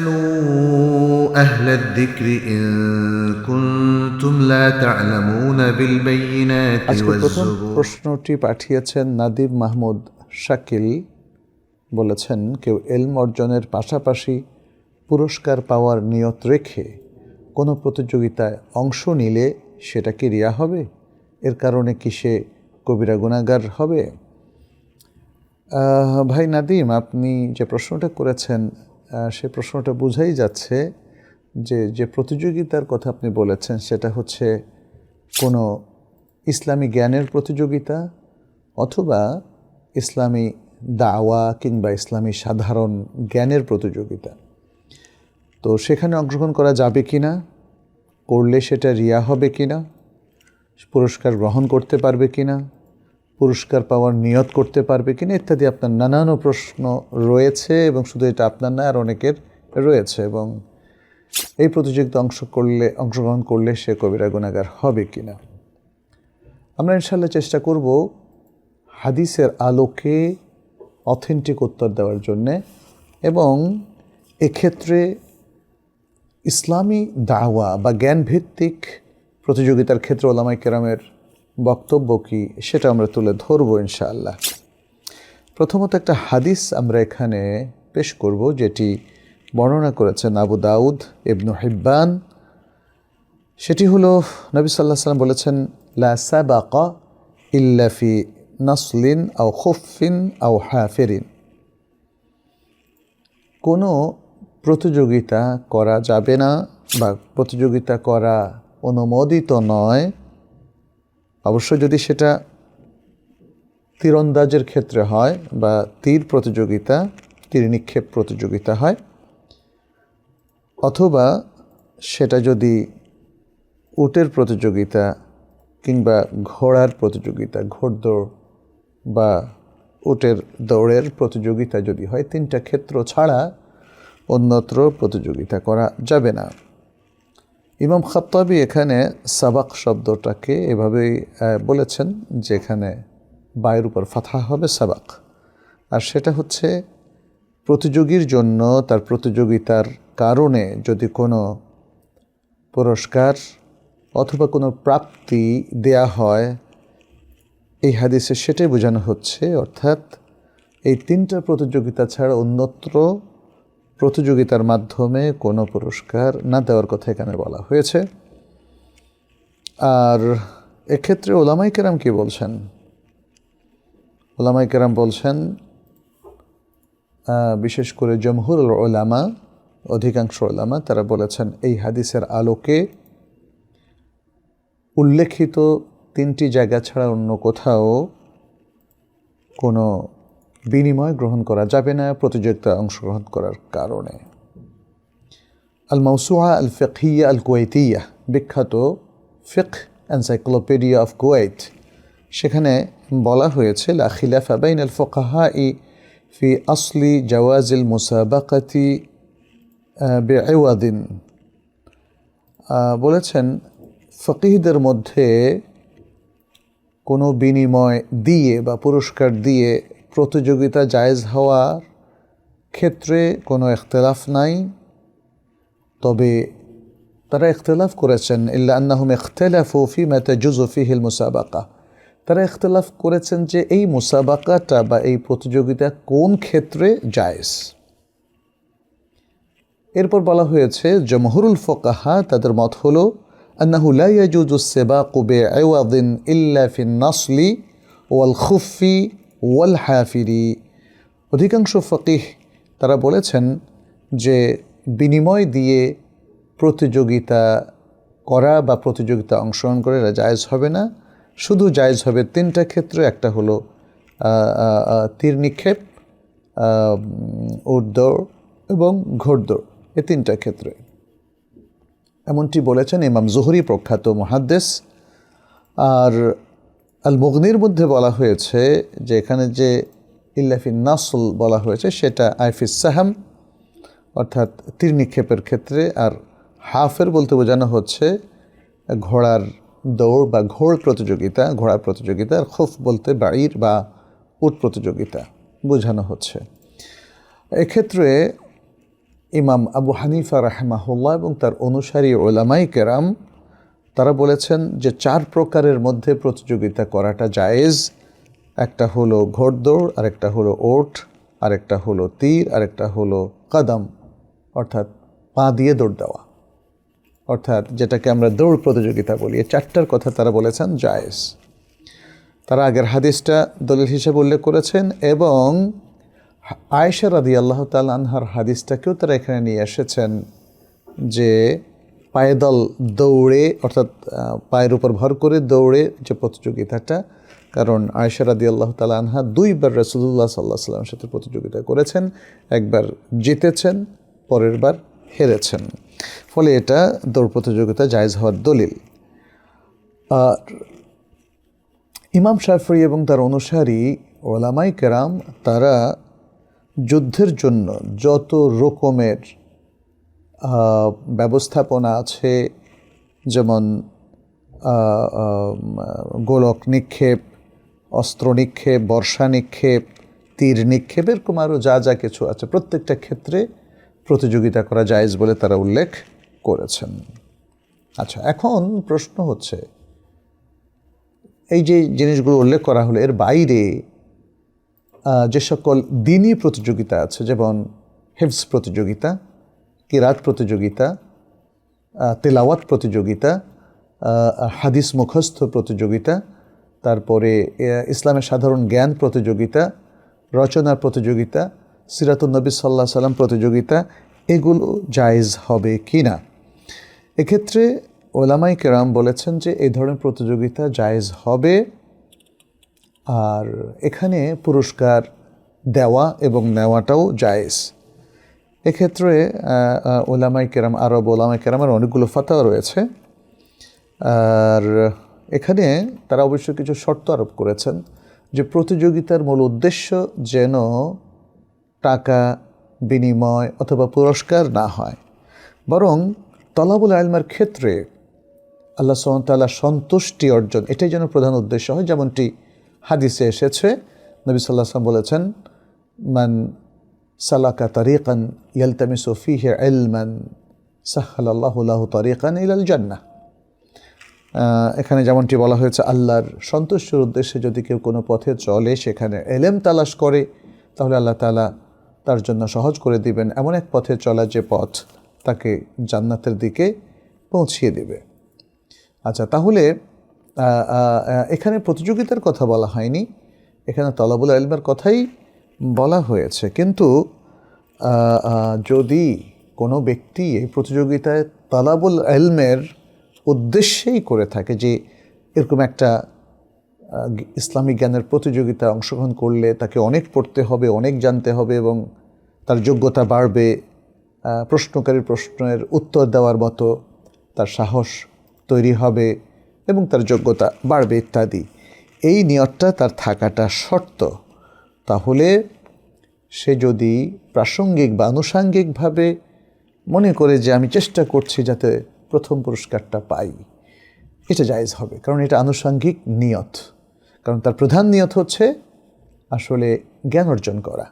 فاسألوا أهل الذكر إن كنتم لا تعلمون بالبينات আজকে প্রথম والزبور প্রশ্নটি পাঠিয়েছেন নাদিব মাহমুদ শাকিল বলেছেন কেউ এলম অর্জনের পাশাপাশি পুরস্কার পাওয়ার নিয়ত রেখে কোনো প্রতিযোগিতায় অংশ নিলে সেটা কি রিয়া হবে এর কারণে কি সে কবিরা গুণাগার হবে আহ, ভাই নাদিম আপনি যে প্রশ্নটা করেছেন আহ, সে প্রশ্নটা বোঝাই যাচ্ছে যে যে প্রতিযোগিতার কথা আপনি বলেছেন, সেটা হচ্ছে কোনো ইসলামী জ্ঞানের প্রতিযোগিতা অথবা ইসলামী দাওয়া কিংবা ইসলামী সাধারণ জ্ঞানের প্রতিযোগিতা। তো সেখানে অংশগ্রহণ করা যাবে কি না করলে সেটা রিয়া হবে কি না পুরস্কার গ্রহণ করতে পারবে কি না পুরস্কার পাওয়ার নিয়ত করতে পারবে কিনা ইত্যাদি আপনার নানান প্রশ্ন রয়েছে এবং শুধু এটা আপনার না, আর অনেকের রয়েছে এবং এই প্রতিযোগিতা অংশ করলে, অংশগ্রহণ করলে সে কবিরা গুণাগার হবে কি না আমরা ইনশাল্লাহ চেষ্টা করব হাদিসের আলোকে অথেন্টিক উত্তর দেওয়ার জন্যে এবং এক্ষেত্রে ইসলামী দাওয়া বা জ্ঞানভিত্তিক প্রতিযোগিতার ক্ষেত্রে ওলামাই কেরামের বক্তব্য কি সেটা আমরা তুলে ধরবো ইনশাআল্লাহ। প্রথমত একটা হাদিস আমরা এখানে পেশ করব যেটি বর্ণনা করেছেন আবু দাউদ ইবনু হিব্বান। সেটি হলো নবী সাল্লাহ সাল্লাম বলেছেন, লা সাবাকা ইল্লাফি নাসলিন আও খুফিন আও হাফেরিন। কোনো প্রতিযোগিতা করা যাবে না বা প্রতিযোগিতা করা অনুমোদিত নয়। অবশ্য যদি সেটা তীরন্দাজের ক্ষেত্রে হয় বা তীর প্রতিযোগিতা, তীর নিক্ষেপ প্রতিযোগিতা হয়, অথবা সেটা যদি উটের প্রতিযোগিতা কিংবা ঘোড়ার প্রতিযোগিতা, ঘোড়দৌড় বা উটের দৌড়ের প্রতিযোগিতা যদি হয়, তিনটা ক্ষেত্র ছাড়া অন্যত্র প্রতিযোগিতা করা যাবে না। ইমাম খত্তাবি এখানে সাবাক শব্দটাকে এভাবেই বলেছেন যেখানে বায়ের উপর ফাথা হবে সাবাক। আর সেটা হচ্ছে প্রতিযোগীর জন্য, তার প্রতিযোগিতার কারণে যদি কোনো পুরস্কার অথবা কোনো প্রাপ্তি দেয়া হয়, এই হাদিসে সেটাই বোঝানো হচ্ছে। অর্থাৎ এই তিনটা প্রতিযোগিতা ছাড়া অন্যত্র প্রতিযোগিতার মাধ্যমে কোনো পুরস্কার না দেওয়ার কথা এখানে বলা হয়েছে। আর এক্ষেত্রে ওলামাই কেরাম কি বলছেন? ওলামাই কেরাম বলছেন বিশেষ করে জমহুর ওলামা অধিকাংশ ওলামা তারা বলেছেন, এই হাদিসের আলোকে উল্লেখিত তিনটি জায়গা ছাড়া অন্য কোথাও কোনো বিনিময় গ্রহণ করা যাবে না, প্রতিযোগিতায় অংশগ্রহণ করার কারণে। আল মৌসুহা আল ফিকহিয়া আল কুয়েতিয়া বিখ্যাত ফিক এনসাইক্লোপিডিয়া অফ কুয়েত সেখানে বলা হয়েছে, লা খিলাফা বাইন আল ফোকাহা ই ফি আসলি জওয়াজিল মুসাবাকাতি বেওয়াদিন বলেছেন, ফকিহদের মধ্যে কোনো বিনিময় দিয়ে বা পুরস্কার দিয়ে প্রতিযোগিতা জায়েজ হওয়ার ক্ষেত্রে কোনো এখতলাফ নাই। তবে তারা ইখতলাফ করেছেন, ইল্লা আন্নাহুম ইখতলাফু ফি মা তাজুজু ফিহিল মুসাবাকা তারা ইখতলাফ করেছেন যে এই মুসাবাকাটা বা এই প্রতিযোগিতা কোন ক্ষেত্রে জায়েজ। এরপর বলা হয়েছে, জমহুরুল ফোকাহা তাদের মত হলো, আন্নাহু লা ইয়াজুজু সিবাকু বিআওয়াদিন ইল্লা ফিন নাসলি ওয়াল খুফি ওয়াল হাফিরি। অধিকাংশ ফকিহ তারা বলেছেন যে বিনিময় দিয়ে প্রতিযোগিতা করা বা প্রতিযোগিতা অংশগ্রহণ করে জায়েজ হবে না। শুধু জায়জ হবে তিনটা ক্ষেত্রে, একটা হলো তীর নিক্ষেপ উট এবং ঘোড়দৌড় এ তিনটা ক্ষেত্রে। এমনটি বলেছেন ইমাম জোহরি প্রখ্যাত মহাদ্দেশ আর আল মুগনির মধ্যে বলা হয়েছে যে এখানে যে ইল্লাফিন নাসল বলা হয়েছে, সেটা আইফিস সাহাম, অর্থাৎ তীর নিক্ষেপের ক্ষেত্রে, আর হাফের বলতে বোঝানো হচ্ছে ঘোড়ার দৌড় বা ঘোড় প্রতিযোগিতা, ঘোড়ার প্রতিযোগিতা, আর খুফ বলতে বাড়ির বা উট প্রতিযোগিতা বোঝানো হচ্ছে। এক্ষেত্রে ইমাম আবু হানিফা রাহমাহুল্লাহ এবং তার অনুসারী ওলামাই কেরাম তারা বলেছেন যে চার প্রকারের মধ্যে প্রতিযোগিতা করাটা জায়েজ। একটা হলো ঘোড়দৌড়, আরেকটা হলো ওট, আরেকটা হলো তীর, আরেকটা হলো কদম, অর্থাৎ পা দিয়ে দৌড় দেওয়া। অর্থাৎ যেটাকে আমরা দৌড় প্রতিযোগিতা বলি, এই চারটার কথা তারা বলেছেন জায়েজ। তারা আগের হাদিসটা দলিল হিসেবে উল্লেখ করেছেন এবং আয়েশা রাদি আল্লাহ তাল আনহার হাদিসটাকেও তারা এখানে নিয়ে এসেছেন যে পায়দল দৌড়ে, অর্থাৎ পায়ের উপর ভর করে দৌড়ে যে প্রতিযোগিতাটা, কারণ আয়েশা রাদি আল্লাহ তাল আনহা দুইবার রসুল্লাহ সাল্লাহ সাল্লামের সাথে প্রতিযোগিতা করেছেন, একবার জিতেছেন, পরের বার হেরেছেন। ফলে এটা দৌড় প্রতিযোগিতা জায়জ হওয়ার দলিল। আর ইমাম শাফরি এবং তার অনুসারী ওলামাই কেরাম, তারা যুদ্ধের জন্য যত রকমের ব্যবস্থাপনা আছে, যেমন গোলক নিক্ষেপ, অস্ত্র নিক্ষেপ, বর্ষা নিক্ষেপ, তীর নিক্ষেপ, এরকম আরও যা যা কিছু আছে। প্রত্যেকটা ক্ষেত্রে প্রতিযোগিতা করা জায়েজ বলে তারা উল্লেখ করেছেন। আচ্ছা এখন প্রশ্ন হচ্ছে, এই যে জিনিসগুলো উল্লেখ করা হলো, এর বাইরে যে সকল দিনই প্রতিযোগিতা আছে, যেমন হেফস প্রতিযোগিতা কিরাত প্রতিযোগিতা তেলাওয়াত প্রতিযোগিতা হাদিস মুখস্থ প্রতিযোগিতা, তারপরে ইসলামের সাধারণ জ্ঞান প্রতিযোগিতা রচনার প্রতিযোগিতা সিরাতুলনবী সাল্লাহ সাল্লাম প্রতিযোগিতা, এগুলো জায়েজ হবে কি না? এক্ষেত্রে ওলামাই কেরাম বলেছেন যে এই ধরনের প্রতিযোগিতা জায়েজ হবে আর এখানে পুরস্কার দেওয়া এবং নেওয়াটাও জায়েজ। এক্ষেত্রে ওলামাই কেরাম, আরব ওলামাই কেরামের অনেকগুলো ফাতাও রয়েছে। আর এখানে তারা অবশ্য কিছু শর্ত আরোপ করেছেন যে প্রতিযোগিতার মূল উদ্দেশ্য যেন টাকা বিনিময় অথবা পুরস্কার না হয়। বরং তলাবুল আলমার ক্ষেত্রে আল্লাহ সাল্লাহ সন্তুষ্টি অর্জন, এটাই যেন প্রধান উদ্দেশ্য হয়। যেমনটি হাদিসে এসেছে, নবী সাল্লাহ বলেছেন, মান সালাকা তারিকান ইয়ালতামি সফিহে এলমান সাহাল্লাহুল্লাহ তারিকান ইলাল জান্নাহ আহ, এখানে যেমনটি বলা হয়েছে আল্লাহর সন্তুষ্টির উদ্দেশ্যে যদি কেউ কোনো পথে চলে সেখানে এলেম তালাশ করে তাহলে আল্লাহ তালা তার জন্য সহজ করে দিবেন। এমন এক পথে চলা যে পথ তাকে জান্নাতের দিকে পৌঁছিয়ে দেবে। আচ্ছা তাহলে এখানে প্রতিযোগিতার কথা বলা হয়নি। এখানে তলাবুল আলমের কথাই বলা হয়েছে। কিন্তু যদি কোনো ব্যক্তি এই প্রতিযোগিতায় তালাবুল এলমের উদ্দেশ্যেই করে থাকে যে এরকম একটা ইসলামিক জ্ঞানের প্রতিযোগিতায় অংশগ্রহণ করলে তাকে অনেক পড়তে হবে অনেক জানতে হবে এবং তার যোগ্যতা বাড়বে আহ, প্রশ্নকারীর প্রশ্নের উত্তর দেওয়ার মতো তার সাহস তৈরি হবে এবং তার যোগ্যতা বাড়বে ইত্যাদি। এই নিয়তটা তার থাকাটা শর্ত। তাহলে সে যদি প্রাসঙ্গিক বা আনুষাঙ্গিকভাবে মনে করে যে আমি চেষ্টা করছি যাতে প্রথম পুরস্কারটা পাই, এটা জায়েজ হবে। কারণ এটা আনুষাঙ্গিক নিয়ত। কারণ তার প্রধান নিয়ত হচ্ছে আসলে জ্ঞান অর্জন করা।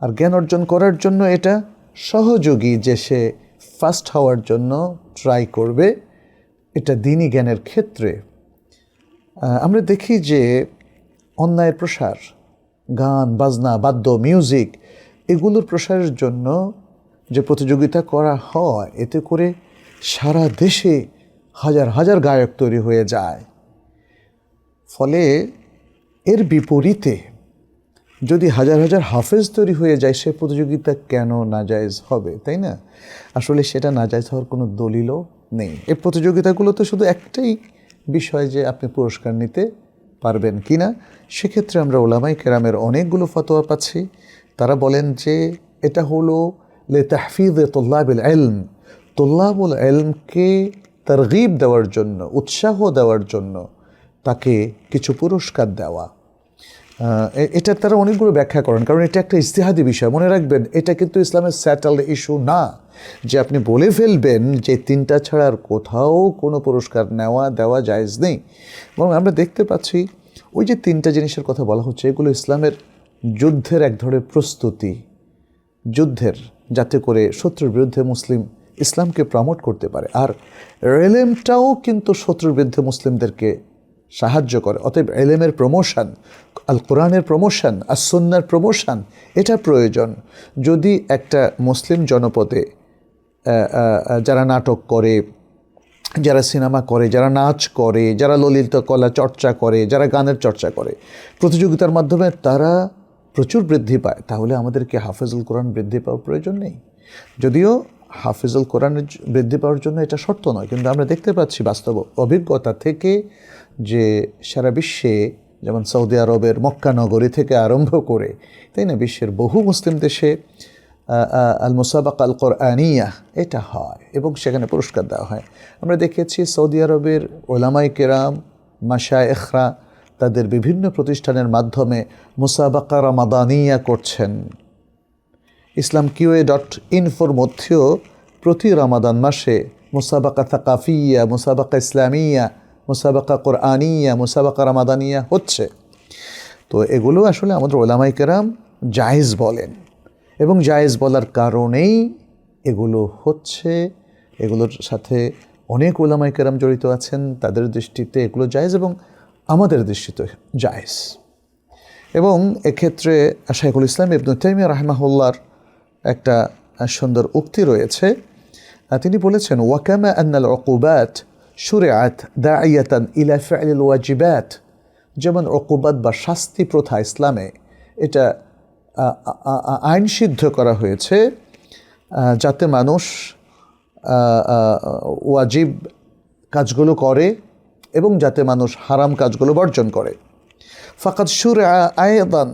আর জ্ঞান অর্জন করার জন্য এটা সহযোগী যে সে ফার্স্ট হওয়ার জন্য ট্রাই করবে, এটা দিনই জ্ঞানের ক্ষেত্রে। আমরা দেখি যে অন্যায়ের প্রসার গান, বাজনা, বাদ্য মিউজিক এগুলোর প্রসারের জন্য যে প্রতিযোগিতা করা হয়, এতে করে সারা দেশে হাজার হাজার গায়ক তৈরি হয়ে যায়। ফলে এর বিপরীতে যদি হাজার হাজার হাফেজ তৈরি হয়ে যায়, সে প্রতিযোগিতা কেন নাজায়জ হবে, তাই না? আসলে সেটা নাজায়জ হওয়ার কোনো দলিলও নেই। এই প্রতিযোগিতাগুলোতে শুধু একটাই বিষয় যে আপনি পুরস্কার নিতে পারবেন কি না সেক্ষেত্রে আমরা ওলামাই কেরামের অনেকগুলো ফতোয়া পাচ্ছি। তারা বলেন যে এটা হলো লে তাহফিজ তোল্লাবিল এলম তোল্লাবুল এলমকে তারগিব দেওয়ার জন্য, উৎসাহ দেওয়ার জন্য তাকে কিছু পুরস্কার দেওয়া। এ- এটার তারা অনেকগুলো ব্যাখ্যা করেন, কারণ এটা একটা ইস্তেহাদি বিষয়। মনে রাখবেন, এটা কিন্তু ইসলামের স্যাটেল ইস্যু না। যে আপনি বলে ফেলবেন যে তিনটা ছাড়ার কোথাও কোনো পুরস্কার নেওয়া, দেওয়া জায়েজ নেই। বরং আমরা দেখতে পাচ্ছি, ওই যে তিনটা জিনিসের কথা বলা হচ্ছে, এগুলো ইসলামের যুদ্ধের এক ধরনের প্রস্তুতি। যুদ্ধের, যাতে করে শত্রুর বিরুদ্ধে মুসলিম ইসলামকে প্রমোট করতে পারে। আর রেলেমটাও কিন্তু শত্রুর বিরুদ্ধে মুসলিমদেরকে সাহায্য করে। অতএব এলেমের প্রমোশন আল কোরআনের প্রমোশন আর সন্ন্যার প্রমোশন এটা প্রয়োজন। যদি একটা মুসলিম জনপদে যারা নাটক করে, যারা সিনেমা করে, যারা নাচ করে, যারা ললিত কলা চর্চা করে, যারা গানের চর্চা করে, প্রতিযোগিতার মাধ্যমে তারা প্রচুর বৃদ্ধি পায়, তাহলে আমাদেরকে হাফেজুল কোরআন বৃদ্ধি পাওয়ার প্রয়োজন নেই। যদিও হাফেজুল কোরআনের বৃদ্ধি পাওয়ার জন্য এটা শর্ত নয়, কিন্তু আমরা দেখতে পাচ্ছি বাস্তব অভিজ্ঞতা থেকে যে সারা বিশ্বে, যেমন সৌদি আরবের মক্কা নগরী থেকে আরম্ভ করে, তাই না, বিশ্বের বহু মুসলিম দেশে আল মুসাবাক আল কোরআনিয়া এটা হয় এবং সেখানে পুরস্কার দেওয়া হয়। আমরা দেখেছি সৌদি আরবের ওলামাই কেরাম মাসা এখরা তাদের বিভিন্ন প্রতিষ্ঠানের মাধ্যমে মুসাবাকা রামাদানিয়া করছেন। ইসলাম কিউএ ডট ইনফোর মধ্যেও প্রতি রামাদান মাসে মুসাবাকা থাকাফিয়া মুসাবাকা ইসলামিয়া মুসাবাকা কোরআনিয়া, মুসাবাকা রামাদানিয়া হচ্ছে। তো এগুলো আসলে আমাদের ওলামাই কেরাম জায়েজ বলেন এবং জায়েজ বলার কারণেই এগুলো হচ্ছে। এগুলোর সাথে অনেক ওলামাই কেরাম জড়িত আছেন, তাদের দৃষ্টিতে এগুলো জায়েজ এবং আমাদের দৃষ্টিতে জায়েজ। এবং এক্ষেত্রে শাইখুল ইসলাম ইবনু তাইমিয়া রাহমাহুল্লার একটা সুন্দর উক্তি রয়েছে। তিনি বলেছেন ওয়াকামা আন্নাল অকুবাত সুরেআত দাইয়াতান ইলা ফিআলিল ওয়াজিবাত যেমন অকুবাত বা শাস্তি প্রথা ইসলামে। এটা আইন সিদ্ধ করা হয়েছে যাতে মানুষ ওয়াজিব কাজগুলো করে এবং যাতে মানুষ হারাম কাজগুলো বর্জন করে। ফাকাদ সুর আয়দান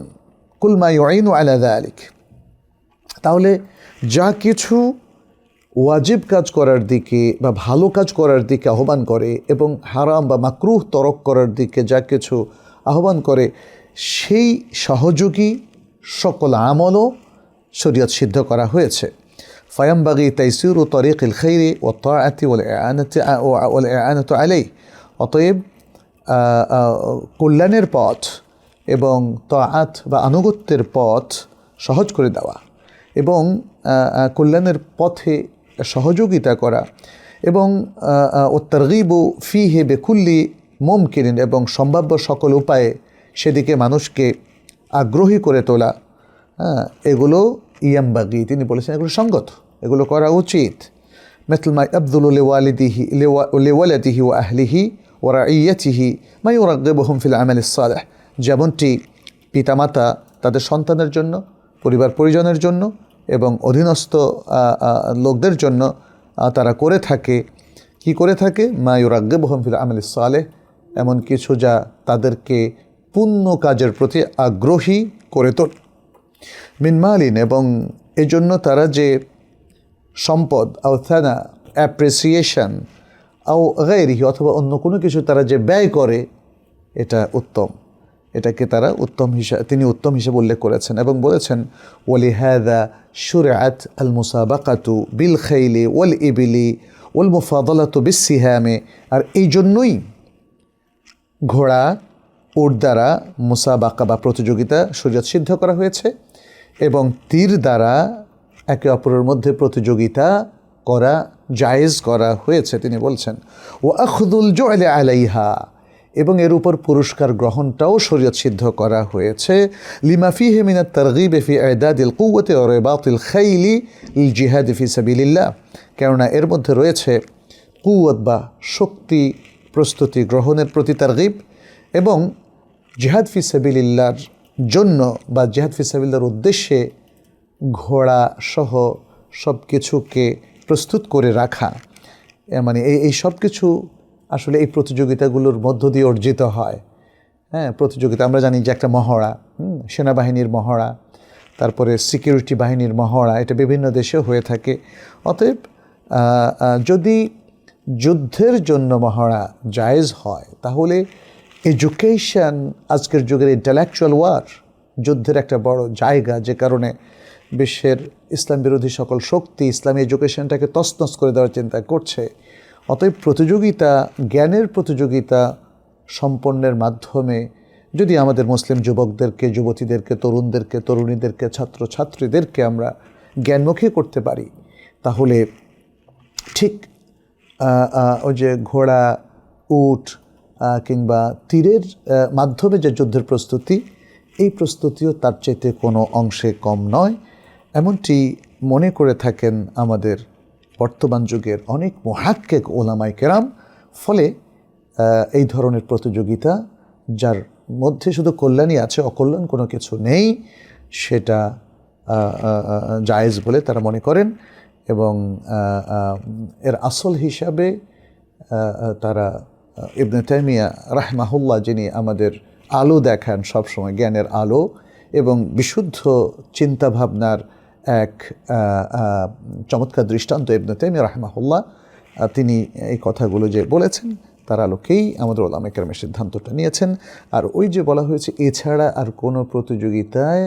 কুলমা ইউআইনু আলা যালিক তাহলে যা কিছু ওয়াজিব কাজ করার দিকে বা ভালো কাজ করার দিকে আহ্বান করে এবং হারাম বা মাকরুহ তরক করার দিকে যা কিছু আহ্বান করে, সেই সহযোগী সকল আমলও শরীয়ত সিদ্ধ করা হয়েছে। ফায়ামবাগি তাইসির ও তরিক ইল খৈরে ও তাআতি ওল ওল আনত আলাই অতএব কল্যাণের পথ এবং তাআত বা আনুগত্যের পথ সহজ করে দেওয়া এবং কল্যাণের পথে সহযোগিতা করা এবং ও তারগিবু ফি হে বেকুল্লি মুমকিন এবং সম্ভাব্য সকল উপায়ে সেদিকে মানুষকে আগ্রহী করে তোলা হ্যাঁ এগুলো ইয়ামবাগি তিনি বলেছেন এগুলো সঙ্গত এগুলো করা উচিত مثل ما يبذل لوالده لو- لولده وأهله ورعيته ما يرغبهم في العمل الصالح যেমনটি পিতামাতা তাদের সন্তানের জন্য পরিবার পরিজনের জন্য এবং অধীনস্থ লোকদের জন্য তারা করে থাকে। কি করে থাকে? মা ইউরাগ্গিবহুম ফিল আমাল সালেহ, এমন কিছু যা তাদেরকে পুণ্য কাজের প্রতি আগ্রহী করে তোল। মিনমালিন এবং এজন্য তারা যে সম্পদ, আও থানা অ্যাপ্রিসিয়েশন, আও গাইরিহি অথবা অন্য কোনো কিছু তারা যে ব্যয় করে, এটা উত্তম। এটাকে তারা উত্তম হিসাবে তিনি উত্তম হিসেবে উল্লেখ করেছেন এবং বলেছেন ওলি হ্যাদা সুরাত আল মুসাবাকাতু বিল খাইলি ওয়াল ইবিলি ওল মুফাদলাতু বিসিহামে আর এই জন্যই ঘোড়া ওর দ্বারা মুসাবাকা বা প্রতিযোগিতা শরীয়ত সিদ্ধ করা হয়েছে এবং তীর দ্বারা একে অপরের মধ্যে প্রতিযোগিতা করা, জায়েজ করা হয়েছে, তিনি বলছেন ও আখদুল জয়লে আলাইহা এবং এর উপর পুরস্কার গ্রহণটাও শরীয়ত সিদ্ধ করা হয়েছে। লিমাফি হেমিনা তারগিব ফি আয়দাদিল কুয়াতে ও রেবাতিল খাইলি ইল জিহাদ ফি সাবিলিল্লাহ। কেননা এর মধ্যে রয়েছে কুয়ত বা শক্তি প্রস্তুতি গ্রহণের প্রতি তারগিব এবং জিহাদ ফি সাবিলিল্লার জন্য বা জিহাদ ফি সাবিল্লার উদ্দেশ্যে ঘোড়া সহ সব কিছুকে প্রস্তুত করে রাখা। মানে এই সব কিছু আসলে এই প্রতিযোগিতাগুলোর মধ্য দিয়ে অর্জিত হয়। হ্যাঁ প্রতিযোগিতা, আমরা জানি যে একটা মহড়া সেনাবাহিনীর মহড়া, তারপরে সিকিউরিটি বাহিনীর মহড়া, এটা বিভিন্ন দেশেও হয়ে থাকে। অতএব যদি যুদ্ধের জন্য মহড়া জায়েজ হয়, তাহলে এডুকেশন আজকের যুগের ইন্টালেকচুয়াল ওয়ার যুদ্ধের একটা বড় জায়গা, যে কারণে বিশ্বের ইসলাম বিরোধী সকল শক্তি ইসলামী এডুকেশনটাকে তছনছ করে দেওয়ার চিন্তা করছে। অতএব প্রতিযোগিতা, জ্ঞানের প্রতিযোগিতা সম্পন্নের মাধ্যমে যদি আমাদের মুসলিম যুবকদেরকে, যুবতীদেরকে, তরুণদেরকে, তরুণীদেরকে, ছাত্রছাত্রীদেরকে আমরা জ্ঞানমুখী করতে পারি, তাহলে ঠিক ওই যে ঘোড়া, উট কিংবা তীরের মাধ্যমে যে যুদ্ধের প্রস্তুতি, এই প্রস্তুতিও তার চাইতে কোনো অংশে কম নয়। এমনটি মনে করে থাকেন আমাদের বর্তমান যুগের অনেক মহাক্কেক ওলামাই কেরাম, ফলে এই ধরনের প্রতিযোগিতা, যার মধ্যে শুধু কল্যাণই আছে, অকল্যাণ কোনো কিছু নেই, সেটা জায়েজ বলে তারা মনে করেন এবং এর আসল হিসাবে তারা ইবনে তাইমিয়া রাহমাহুল্লাহ যিনি আমাদের আলো দেখান সবসময়, জ্ঞানের আলো এবং বিশুদ্ধ চিন্তাভাবনার এক চমৎকার দৃষ্টান্ত ইবনে তাইমিয়া রাহমাহুল্লাহ তিনি এই কথাগুলো যে বলেছেন, তার আলোকেই আমাদের ওলামা কেরামের সিদ্ধান্তটা নিয়েছেন। আর ওই যে বলা হয়েছে, এছাড়া আর কোনো প্রতিযোগিতায়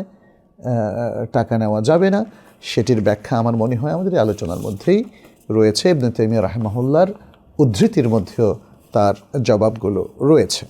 টাকা নেওয়া যাবে না, সেটির ব্যাখ্যা আমার মনে হয় আমাদের আলোচনার মধ্যেই রয়েছে। ইবনে তাইমিয়া রাহমাহুল্লার উদ্ধৃতির মধ্যেও তার জবাবগুলো রয়েছে।